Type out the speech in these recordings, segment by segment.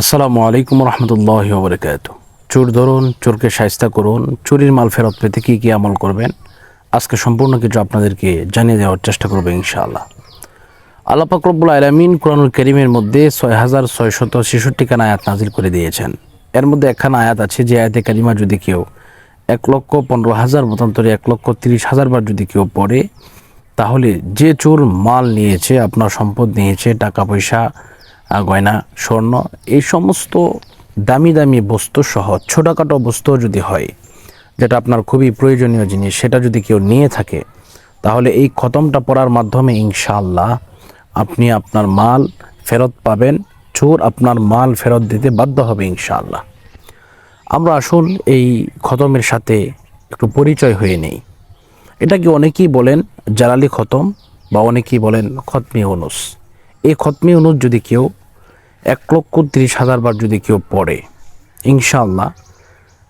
আসসালামু আলাইকুম রহমতুল্লাহ বরকাত চোর ধরুন, চোরকে সাহিস্তা করুন, চুরির মাল ফেরত পেতে কী কী আমল করবেন, আজকে সম্পূর্ণ কিছু আপনাদেরকে জানিয়ে দেওয়ার চেষ্টা করব ইনশাআল্লাহ। আল্লাহ পাকরবুল আলমিন কোরআনুল করিমের মধ্যে ছয় হাজার ছয়শত ছেষট্টি খান আয়াত নাজিল করে দিয়েছেন। এর মধ্যে একখানা আয়াত আছে, যে আয়াতে কারিমা যদি কেউ এক লক্ষ পনেরো হাজার মতান্তরে এক লক্ষ তিরিশ হাজার বার যদি কেউ পড়ে, তাহলে যে চোর মাল নিয়েছে, আপনার সম্পদ নিয়েছে, টাকা পয়সা গয়না, স্বর্ণ, এই সমস্ত দামি দামি বস্তু সহ ছোটোখাটো বস্তু যদি হয়, যেটা আপনার খুবই প্রয়োজনীয় জিনিস, সেটা যদি কেউ নিয়ে থাকে, তাহলে এই খতমটা পড়ার মাধ্যমে ইনশাআল্লাহ আপনি আপনার মাল ফেরত পাবেন, চোর আপনার মাল ফেরত দিতে বাধ্য হবে ইনশাআল্লাহ। আমরা আসুন এই খতমের সাথে একটু পরিচয় হয়ে নেই। এটাকে অনেকেই বলেন জালালি খতম বা অনেকেই বলেন খতমি অনুস এই খতমি অনুস যদি কেউ এক লক্ষ তিরিশ হাজার বার যদি কেউ পড়ে ইনশাল্লাহ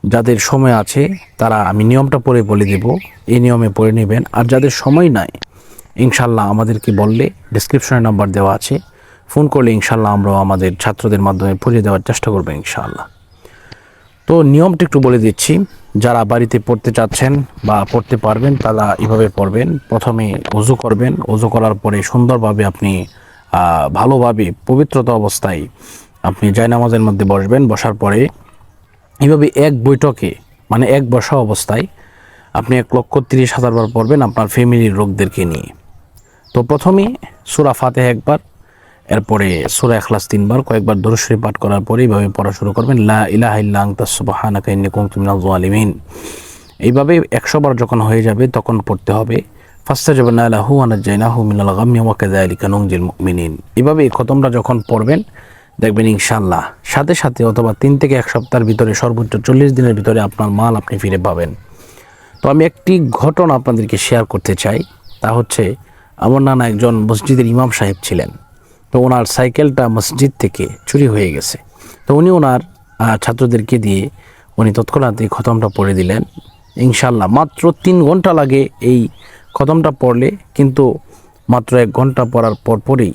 যাদের সময় আছে তারা আমি নিয়মটা পড়ে বলে দেব, এই নিয়মে পড়ে নেবেন। আর যাদের সময় নাই ইনশাল্লাহ আমাদেরকে বললে ডিসক্রিপশনে নাম্বার দেওয়া আছে। ফোন করলে ইনশাল্লাহ আমরাও আমাদের ছাত্রদের মাধ্যমে পড়িয়ে দেওয়ার চেষ্টা করব ইনশাআল্লাহ। তো নিয়মটা একটু বলে দিচ্ছি, যারা বাড়িতে পড়তে চাচ্ছেন বা পড়তে পারবেন তারা এভাবে পড়বেন। প্রথমে অজু করবেন অজু করার পরে সুন্দরভাবে আপনি ভালোভাবে পবিত্রতা অবস্থায় আপনি জায়নামাজের মধ্যে বসবেন, বসার পরে এভাবে এক বৈঠকে মানে এক বসা অবস্থায় আপনি এক লক্ষ তিরিশ হাজার বার পড়বেন আপনার ফ্যামিলির লোকদেরকে নিয়ে। তো প্রথমে সুরা ফাতে একবার, এরপরে সুরা এখলাস তিনবার, কয়েকবার দরশরী পাঠ করার পরে এইভাবে পড়া শুরু করবেন, লা ইলাহা ইল্লা আনতা সুবহানাকা ইন্নী কুনতু মিনাজ এইভাবে একশো বার যখন হয়ে যাবে তখন পড়তে হবে। ফাস্তাজাবনা লাহু আনাজ্জাইনাহু মিনাল গাম্মি ওয়া কাযালিকা নুনজিল মুমিনিন এইভাবে এই খতমটা যখন পড়বেন, দেখবেন ইনশাআল্লাহ সাথে সাথে অথবা তিন থেকে এক সপ্তাহের ভিতরে সর্বোচ্চ চল্লিশ দিনের ভিতরে আপনার মাল আপনি ফিরে পাবেন। তো আমি একটি ঘটনা আপনাদেরকে শেয়ার করতে চাই, তা হচ্ছে আমার নানা একজন মসজিদের ইমাম সাহেব ছিলেন। তো ওনার সাইকেলটা মসজিদ থেকে চুরি হয়ে গেছে। তো উনি ওনার ছাত্রদেরকে দিয়ে উনি তৎক্ষণাৎ এই খতমটা পড়ে দিলেন। ইনশাল্লাহ মাত্র তিন ঘণ্টা লাগে এই খতমটা পড়লে কিন্তু মাত্র এক ঘণ্টা পড়ার পরপরই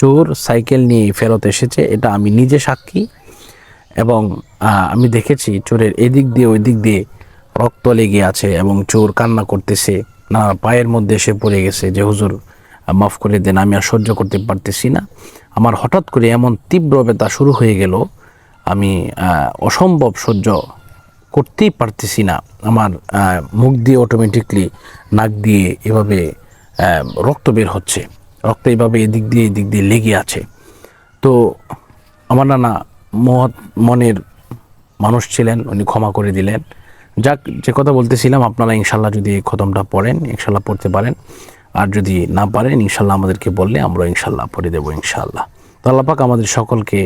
চোর সাইকেল নিয়ে ফেরত এসেছে, এটা আমি নিজে সাক্ষী। এবং আমি দেখেছি চোরের এদিক দিয়ে ওই দিক দিয়ে রক্ত লেগে আছে এবং চোর কান্না করতেছে। না, পায়ের মধ্যে এসে পড়ে গেছে যে, হুজুর, মাফ করে দেন, আমি আর সহ্য করতে পারতেছি না। আমার হঠাৎ করে এমন তীব্র ব্যথা শুরু হয়ে গেল, আমি অসম্ভব সহ্য করতেই পারতেছি না। আমার মুখ দিয়ে অটোমেটিকলি নাক দিয়ে এভাবে রক্ত বের হচ্ছে। রক্ত এভাবে এদিক দিয়ে এদিক দিয়ে লেগে আছে। তো আমার নানা মহৎ মনের মানুষ ছিলেন, উনি ক্ষমা করে দিলেন। যাক, যে কথা বলতেছিলাম, আপনারা ইনশাল্লাহ যদি খতমটা পড়েন, ইনশাল্লাহ পড়তে পারেন। আর যদি না পারেন, ইনশাল্লাহ আমাদেরকে বললে আমরা ইনশাল্লাহ পড়ে দেবো ইনশাল্লাহ। তো আল্লাহ পাক আমাদের সকলকে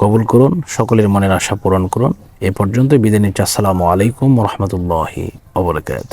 কবুল করুন, সকলের মনের আশা পূরণ করুন। এ পর্যন্ত বিদায় নিচ্ছি। আসসালামু আলাইকুম রহমতুল্লাহি অবরকাত